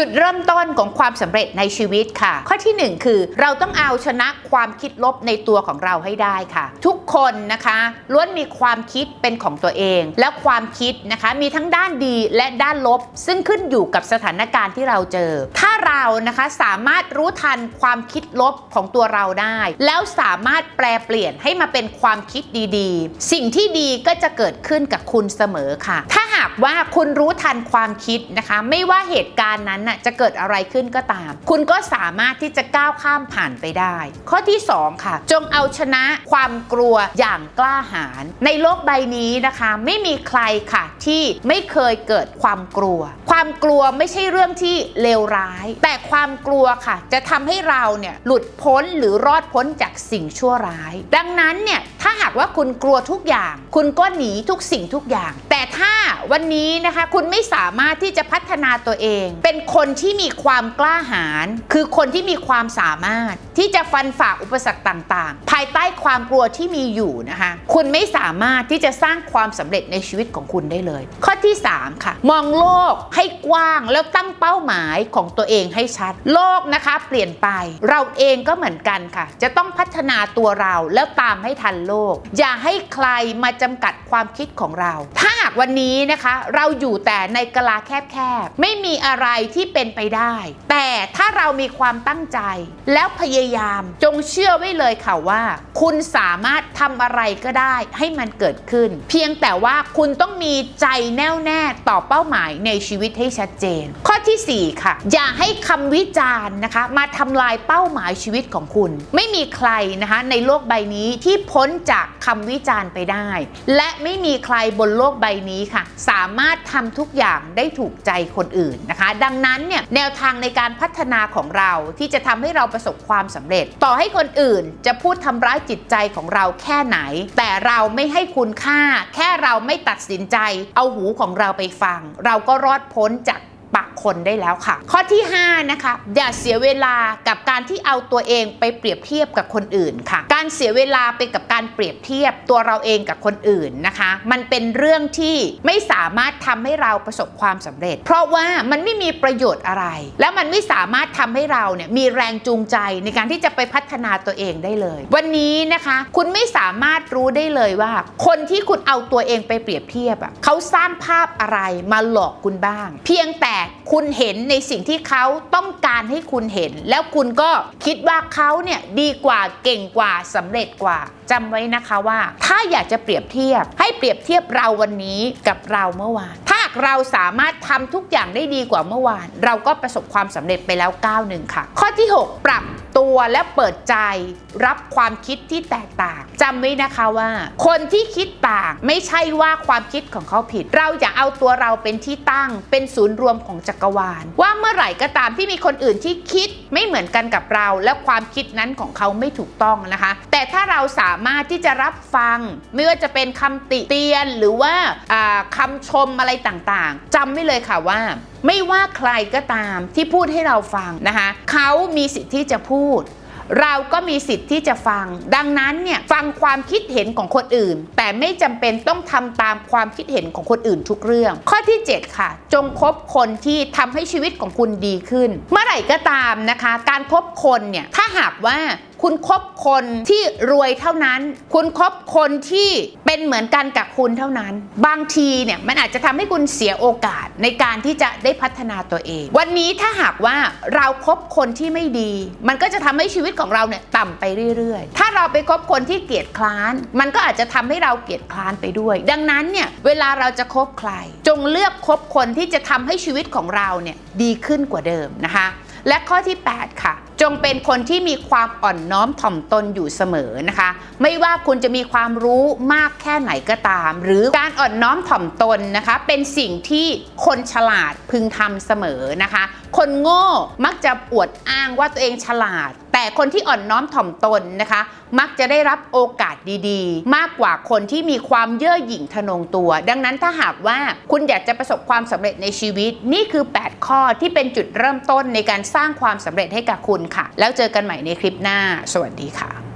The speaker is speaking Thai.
จุดเริ่มต้นของความสำเร็จในชีวิตค่ะ ข้อที่หนึ่งคือเราต้องเอาชนะความคิดลบในตัวของเราให้ได้ค่ะ ทุกคนนะคะล้วนมีความคิดเป็นของตัวเอง และความคิดนะคะมีทั้งด้านดีและด้านลบ ซึ่งขึ้นอยู่กับสถานการณ์ที่เราเจอ ถ้าเรานะคะสามารถรู้ทันความคิดลบของตัวเราได้ แล้วสามารถแปลเปลี่ยนให้มาเป็นความคิดดีๆ สิ่งที่ดีก็จะเกิดขึ้นกับคุณเสมอค่ะ ถ้าหากว่าคุณรู้ทันความคิดนะคะ ไม่ว่าเหตุการณ์นั้นน่ะจะเกิดอะไรขึ้นก็ตาม คุณก็สามารถที่จะก้าวข้ามผ่านไปได้ ข้อที่ 2 ค่ะ จงเอาชนะความกลัวอย่างกล้าหาญในโลกใบนี้นะคะ ไม่มีใครค่ะที่ไม่เคยเกิดความกลัว ความกลัวไม่ใช่เรื่องที่เลวร้าย แต่ความกลัวค่ะ จะทำให้เราเนี่ยหลุดพ้นหรือรอดพ้นจากสิ่งชั่วร้าย ดังนั้นเนี่ยถ้าหากว่าคุณกลัวทุกอย่าง คุณก็หนีทุกสิ่งทุกอย่าง แต่ถ้าวันนี้นะคะคุณไม่สามารถที่จะพัฒนาตัวเอง เป็นคนที่มีความกล้าหาญคือคนที่มีความสามารถที่จะฟันฝ่าอุปสรรคต่างๆ ภายใต้ความกลัวที่มีอยู่นะคะคุณไม่สามารถที่จะสร้างความสำเร็จในชีวิตของคุณได้เลย ข้อที่ 3 ค่ะ มองโลกให้กว้างแล้วตั้งเป้าหมายของตัวเองให้ชัด โลกนะคะ เปลี่ยนไป เราเองก็เหมือนกันค่ะ จะต้องพัฒนาตัวเราแล้วตามให้ทันโลก อย่าให้ใครมาจำกัดความคิดของเรา ถ้า วันนี้นะคะ เราอยู่แต่ในกะลาแคบๆ ไม่มีอะไรที่เป็นไปได้ แต่ถ้าเรามีความตั้งใจ แล้วพยายามจงเชื่อไว้เลยค่ะว่า คุณสามารถทำอะไรก็ได้ให้มันเกิดขึ้น เพียงแต่ว่าคุณต้องมีใจแน่วแน่ต่อเป้าหมายในชีวิตให้ชัดเจน ข้อทีสี่4 ค่ะ อย่าให้คำวิจารณ์นะคะ มาทำลายเป้าหมายชีวิตของคุณ ไม่มีใครนะคะในโลกใบนี้ที่พ้นจากคำวิจารณ์ไปได้ และไม่มีใครบนโลกใบนี้ค่ะ สามารถทำทุกอย่างได้ถูกใจคนอื่นนะคะ ดังนั้นเนี่ยแนวทางในการพัฒนาของเราที่จะทำให้เราประสบความสำเร็จ ต่อให้คนอื่นจะพูดทำร้ายจิตใจของเราแค่ไหน แต่เราไม่ให้คุณค่า แค่เราไม่ตัดสินใจ เอาหูของเราไปฟัง เราก็รอดพ้นจาก คนได้แล้วค่ะ ข้อที่ 5 นะคะ อย่าเสียเวลากับการที่เอาตัวเองไปเปรียบเทียบกับคนอื่นค่ะ การเสียเวลาไปกับการเปรียบเทียบตัวเราเองกับคนอื่นนะคะ มันเป็นเรื่องที่ไม่สามารถทำให้เราประสบความสำเร็จ เพราะว่ามันไม่มีประโยชน์อะไร แล้วมันไม่สามารถทำให้เราเนี่ยมีแรงจูงใจในการที่จะไปพัฒนาตัวเองได้เลย วันนี้นะคะ คุณไม่สามารถรู้ได้เลยว่า คนที่คุณเอาตัวเองไปเปรียบเทียบอะเขาสร้างภาพอะไรมาหลอกคุณบ้าง เพียงแต่คุณเห็นในสิ่งที่เขาต้องการให้คุณเห็น แล้วคุณก็คิดว่าเขาเนี่ยดีกว่าเก่งกว่าสำเร็จกว่าจำไว้นะคะว่า ถ้าอยากจะเปรียบเทียบ ให้เปรียบเทียบเราวันนี้กับเราเมื่อวาน ถ้าเราสามารถทำทุกอย่างได้ดีกว่าเมื่อวาน เราก็ประสบความสำเร็จไปแล้วก้าวหนึ่งค่ะ ข้อที่ 6 ปรับ ตัวและเปิดใจรับความคิดที่แตกต่างจำไว้นะคะว่า คนที่คิดต่างไม่ใช่ว่าความคิดของเขาผิด เราอย่าเอาตัวเราเป็นที่ตั้ง เป็นศูนย์รวมของจักรวาล ว่าเมื่อไหร่ก็ตามที่มีคนอื่นที่คิดไม่เหมือนกันกับเรา และความคิดนั้นของเขาไม่ถูกต้องนะคะ แต่ถ้าเราสามารถที่จะรับฟัง ไม่ว่าจะเป็นคำติเตียนหรือว่าอ่าคำชมอะไรต่างๆจำไว้เลยค่ะว่า ไม่ว่าใครก็ตามที่พูดให้เราฟังนะคะเขามีสิทธิ์ที่จะพูด เราก็มีสิทธิ์ที่จะฟัง ดังนั้นเนี่ยฟังความคิดเห็นของคนอื่น แต่ไม่จำเป็นต้องทำตามความคิดเห็นของคนอื่นทุกเรื่อง ข้อที่ 7 ค่ะ จงคบคนที่ทำให้ชีวิตของคุณดีขึ้น เมื่อไหร่ก็ตามนะคะ การคบคนเนี่ยถ้าหากว่าคุณคบคนที่รวยเท่านั้น คุณคบคนที่เป็นเหมือนกันกับคุณเท่านั้น บางทีเนี่ยมันอาจจะทำให้คุณเสียโอกาสในการที่จะได้พัฒนาตัวเอง วันนี้ถ้าหากว่าเราครบคนที่ไม่ดี มันก็จะทำให้ชีวิตของเราเนี่ยต่ำไปเรื่อยๆ ถ้าเราไปคบคนที่เกลียดคร้าน มันก็อาจจะทำให้เราเกลียดคร้านไปด้วย ดังนั้นเนี่ยเวลาเราจะคบใคร จงเลือกคบคนที่จะทำให้ชีวิตของเราเนี่ยดีขึ้นกว่าเดิมนะคะ และข้อที่ 8 ค่ะ จงเป็นคนที่มีความอ่อนน้อมถ่อมตนอยู่เสมอนะคะ ไม่ว่าคุณจะมีความรู้มากแค่ไหนก็ตาม หรือการอ่อนน้อมถ่อมตนนะคะ เป็นสิ่งที่คนฉลาดพึงทำเสมอนะคะ คนโง่มักจะอวดอ้างว่าตัวเองฉลาด แต่คนที่อ่อนน้อมถ่อมตนนะคะ มักจะได้รับโอกาสดีๆ มากกว่าคนที่มีความเย่อหยิ่งทะนงตัว ดังนั้นถ้าหากว่าคุณอยากจะประสบความสำเร็จในชีวิต นี่คือ 8 ข้อที่เป็นจุดเริ่มต้นในการสร้างความสำเร็จให้กับคุณค่ะ แล้วเจอกันใหม่ในคลิปหน้า สวัสดีค่ะ